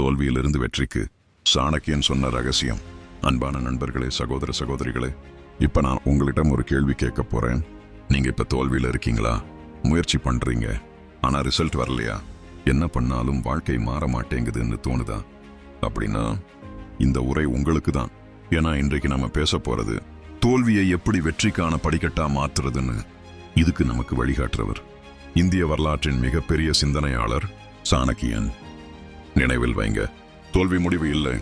தோல்வியிலிருந்து வெற்றிக்கு சாணக்கியன் சொன்ன ரகசியம். அன்பான நண்பர்களே சகோதர சகோதரிகளே இப்ப நான் உங்களிடம் ஒரு கேள்வி கேட்க போறேன். நீங்க இப்போ தோல்வியில இருக்கீங்களா? முயற்சி பண்றீங்க. ஆனா ரிசல்ட் வரலையா? என்ன பண்ணாலும் வாழ்க்கை மாற மாட்டேங்குதுன்னு தோணுதா? அப்படின்னா இந்த உரை உங்களுக்கு தான் ஏன்னா இன்றைக்கு நம்ம பேச போறது தோல்வியை எப்படி வெற்றிக்கான படிக்கட்டா மாத்துறதுன்னு. இதுக்கு நமக்கு வழிகாட்டுறவர் இந்திய வரலாற்றின் மிகப்பெரிய சிந்தனையாளர் சாணக்கியன். நினைவில் வைங்க. தோல்வி முடிவு இல்லை.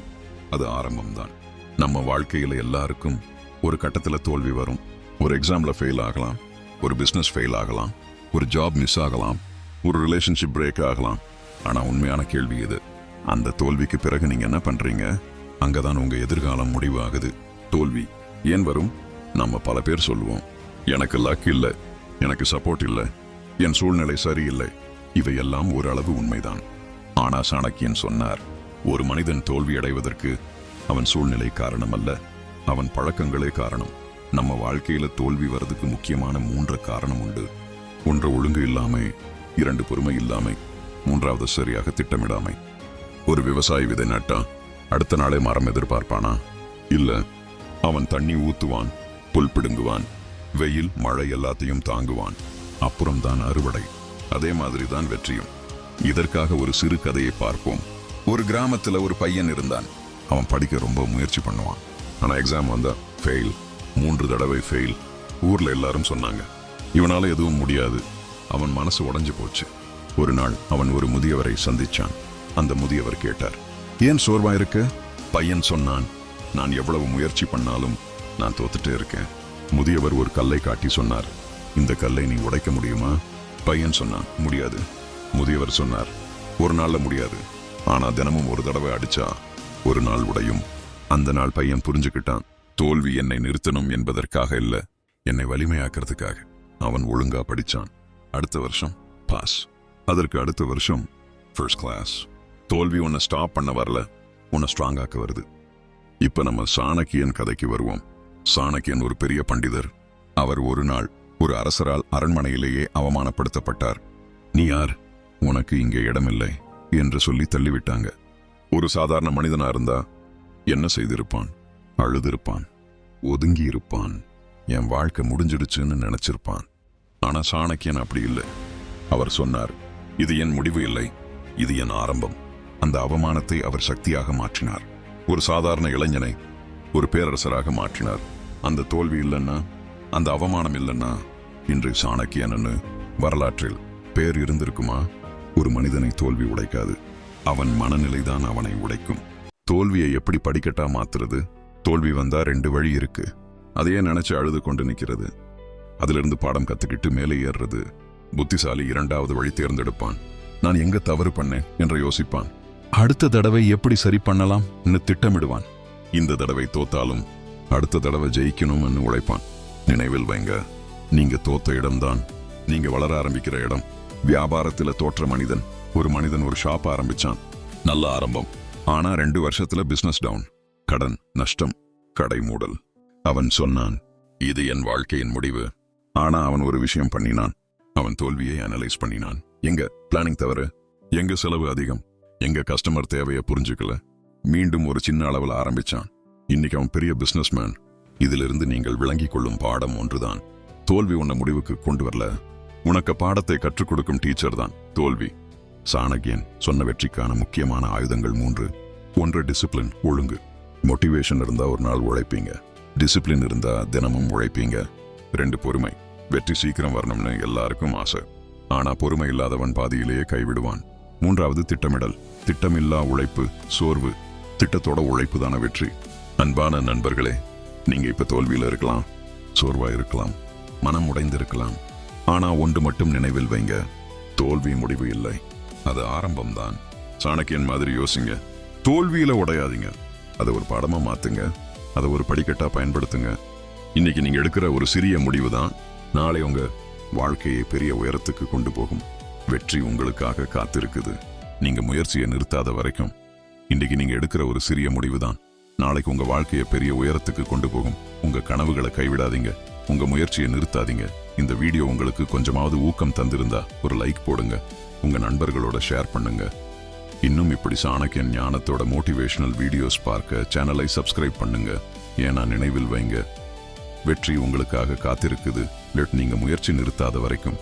அது ஆரம்பம்தான். நம்ம வாழ்க்கையில் எல்லாருக்கும் ஒரு கட்டத்தில் தோல்வி வரும். ஒரு எக்ஸாமில் ஃபெயில் ஆகலாம். ஒரு பிஸ்னஸ் ஃபெயில் ஆகலாம். ஒரு ஜாப் மிஸ் ஆகலாம். ஒரு ரிலேஷன்ஷிப் பிரேக் ஆகலாம். ஆனால் உண்மையான கேள்வி இது. அந்த தோல்விக்கு பிறகு நீங்கள் என்ன பண்ணுறீங்க அங்கே தான் உங்கள் எதிர்காலம் முடிவாகுது. தோல்வி ஏன் வரும்? நம்ம பல பேர் சொல்லுவோம். எனக்கு லக் இல்லை. எனக்கு சப்போர்ட் இல்லை. என் சூழ்நிலை சரியில்லை. இவையெல்லாம் ஓரளவு உண்மைதான். ஆனா சாணக்கியன் சொன்னார் ஒரு மனிதன் தோல்வியடைவதற்கு அவன் சூழ்நிலை காரணம் அல்ல அவன் பழக்கங்களே காரணம். நம்ம வாழ்க்கையில தோல்வி வர்றதுக்கு முக்கியமான மூன்று காரணம் உண்டு. ஒன்று ஒழுங்கு இல்லாமை இரண்டு பொறுமை இல்லாமை மூன்றாவது சரியாக திட்டமிடாமை. ஒரு விவசாயி விதை நட்டா அடுத்த நாளே மரம் எதிர்பார்ப்பானா? இல்ல அவன் தண்ணி ஊத்துவான் புல் பிடுங்குவான் வெயில் மழை எல்லாத்தையும் தாங்குவான். அப்புறம்தான் அறுவடை. அதே மாதிரி தான் வெற்றியும். இதற்காக ஒரு சிறு கதையை பார்ப்போம். ஒரு கிராமத்துல ஒரு பையன் இருந்தான். அவன் படிக்க ரொம்ப முயற்சி பண்ணுவான். ஆனா எக்ஸாம் வந்தா ஃபெயில் மூன்று தடவை ஃபெயில் ஊர்ல எல்லாரும் சொன்னாங்க. இவனால எதுவும் முடியாது. அவன் மனசு உடஞ்சு போச்சு. ஒரு நாள் அவன் ஒரு முதியவரை சந்திச்சான். அந்த முதியவர் கேட்டார் ஏன் சோர்வா இருக்க? பையன் சொன்னான் நான் எவ்வளவு முயற்சி பண்ணாலும் நான் தோத்துட்டே இருக்கேன். முதியவர் ஒரு கல்லை காட்டி சொன்னார் இந்த கல்லை நீ உடைக்க முடியுமா? பையன் சொன்னான் முடியாது. முதியவர் சொன்னார் ஒரு நாள்ல முடியாது. ஆனா தினமும் ஒரு தடவை அடிச்சா ஒரு நாள் உடையும். அந்த நாள் பையன் புரிஞ்சுக்கிட்டான் தோல்வி என்னை நிறுத்தணும் என்பதற்காக இல்லை என்னை வலிமையாக்குறதுக்காக. அவன் ஒழுங்கா படிச்சான். அடுத்த வருஷம் பாஸ். அதற்கு அடுத்த வருஷம் ஃபர்ஸ்ட் கிளாஸ் தோல்வி உன்னை ஸ்டாப் பண்ண வரல உன்னை ஸ்ட்ராங்காக்க வருது. இப்போ நம்ம சாணக்கியன் கதைக்கு வருவோம். சாணக்கியன் ஒரு பெரிய பண்டிதர். அவர் ஒரு நாள் ஒரு அரசரால் அரண்மனையிலேயே அவமானப்படுத்தப்பட்டார். நீ யார்? உனக்கு இங்கே இடமில்லை என்று சொல்லி தள்ளிவிட்டாங்க. ஒரு சாதாரண மனிதனா இருந்தா என்ன செய்திருப்பான்? அழுதிருப்பான். ஒதுங்கி இருப்பான் என் வாழ்க்கை முடிஞ்சிடுச்சுன்னு நினைச்சிருப்பான். ஆனா சாணக்கியன் அப்படி இல்லை. அவர் சொன்னார் இது என் முடிவு இல்லை. இது என் ஆரம்பம். அந்த அவமானத்தை அவர் சக்தியாக மாற்றினார். ஒரு சாதாரண இளைஞனை ஒரு பேரரசராக மாற்றினார். அந்த தோல்வி இல்லைன்னா அந்த அவமானம் இல்லைன்னா இன்று சாணக்கியன்னு வரலாற்றில் பேர் இருந்திருக்குமா? ஒரு மனிதனை தோல்வி உடைக்காது. அவன் மனநிலைதான் அவனை உடைக்கும். தோல்வியை எப்படி படிக்கட்டா மாத்துறது? தோல்வி வந்தா ரெண்டு வழி இருக்கு. அதையே நினைச்சு அழுது கொண்டு நிக்கிறது. அதிலிருந்து பாடம் கத்துக்கிட்டு மேலே ஏறுறது. புத்திசாலி இரண்டாவது வழி தேர்ந்தெடுப்பான். நான் எங்க தவறு பண்ணேன்? என்று யோசிப்பான். அடுத்த தடவை எப்படி சரி பண்ணலாம்? திட்டமிடுவான். இந்த தடவை தோத்தாலும் அடுத்த தடவை ஜெயிக்கணும்னு உழைப்பான். நினைவில் வைங்க. நீங்க தோத்த இடம்தான். நீங்க வளர ஆரம்பிக்கிற இடம். வியாபாரத்துல தோற்ற மனிதன். ஒரு மனிதன் ஒரு ஷாப் ஆரம்பிச்சான். நல்ல ஆரம்பம். ஆனா ரெண்டு வருஷத்துல பிசினஸ் டவுன் கடன் நஷ்டம் கடை மூடல். அவன் சொன்னான் இது என் வாழ்க்கையின் முடிவு. ஆனா அவன் ஒரு விஷயம் பண்ணினான். அவன் தோல்வியை அனலைஸ் பண்ணினான். எங்க? பிளானிங் தவிர எங்க செலவு அதிகம்? எங்க கஸ்டமர் தேவையை புரிஞ்சுக்கல? மீண்டும் ஒரு சின்ன அளவில் ஆரம்பிச்சான். இன்னைக்கு அவன் பெரிய பிசினஸ்மேன் இதிலிருந்து நீங்கள் விளங்கிக் கொள்ளும் பாடம் ஒன்றுதான். தோல்வி உன்னை முடிவுக்கு கொண்டு வரல. உனக்கு பாடத்தை கற்றுக் கொடுக்கும் டீச்சர் தான் தோல்வி. சாணகியன் சொன்ன வெற்றிக்கான முக்கியமான ஆயுதங்கள் மூன்று. ஒன்று டிசிப்ளின் ஒழுங்கு. மோட்டிவேஷன் இருந்தா ஒரு நாள் உழைப்பீங்க. டிசிப்ளின் இருந்தா தினமும் உழைப்பீங்க. ரெண்டு பொறுமை. வெற்றி சீக்கிரம் வரணும்னு எல்லாருக்கும் ஆசை. ஆனா பொறுமை இல்லாதவன் பாதியிலேயே கைவிடுவான். மூன்றாவது திட்டமிடல். திட்டமில்லா உழைப்பு சோர்வு. திட்டத்தோட உழைப்பு தான வெற்றி. அன்பான நண்பர்களே நீங்க இப்ப தோல்வியில இருக்கலாம். சோர்வா இருக்கலாம். மனம் உடைந்திருக்கலாம். ஆனா ஒன்று மட்டும் நினைவில் வைங்க. தோல்வி முடிவு இல்லை. அது ஆரம்பம்தான். சாணக்கியன் மாதிரி யோசிங்க. தோல்வியில உடையாதீங்க. அதை ஒரு பாடமாக மாத்துங்க. அதை ஒரு படிக்கட்டா பயன்படுத்துங்க. இன்னைக்கு நீங்க எடுக்கிற ஒரு சிறிய முடிவு தான் நாளை உங்க வாழ்க்கையை பெரிய உயரத்துக்கு கொண்டு போகும். வெற்றி உங்களுக்காக காத்திருக்குது. நீங்க முயற்சியை நிறுத்தாத வரைக்கும் இன்னைக்கு நீங்க எடுக்கிற ஒரு சிறிய முடிவு தான் நாளைக்கு உங்க வாழ்க்கையை பெரிய உயரத்துக்கு கொண்டு போகும். உங்க கனவுகளை கைவிடாதீங்க. உங்க முயற்சியை நிறுத்தாதீங்க. இந்த வீடியோ உங்களுக்கு கொஞ்சமாவது ஊக்கம் தந்திருந்தா ஒரு லைக் போடுங்க. உங்க நண்பர்களோட ஷேர் பண்ணுங்க. இன்னும் இப்படி சாணக்கியன் ஞானத்தோட மோட்டிவேஷனல் வீடியோஸ் பார்க்க சேனலை சப்ஸ்கிரைப் பண்ணுங்க. ஏன்னா நினைவில் வைங்க. வெற்றி உங்களுக்காக காத்திருக்குது. லெட் நீங்க முயற்சி நிறுத்தாத வரைக்கும்.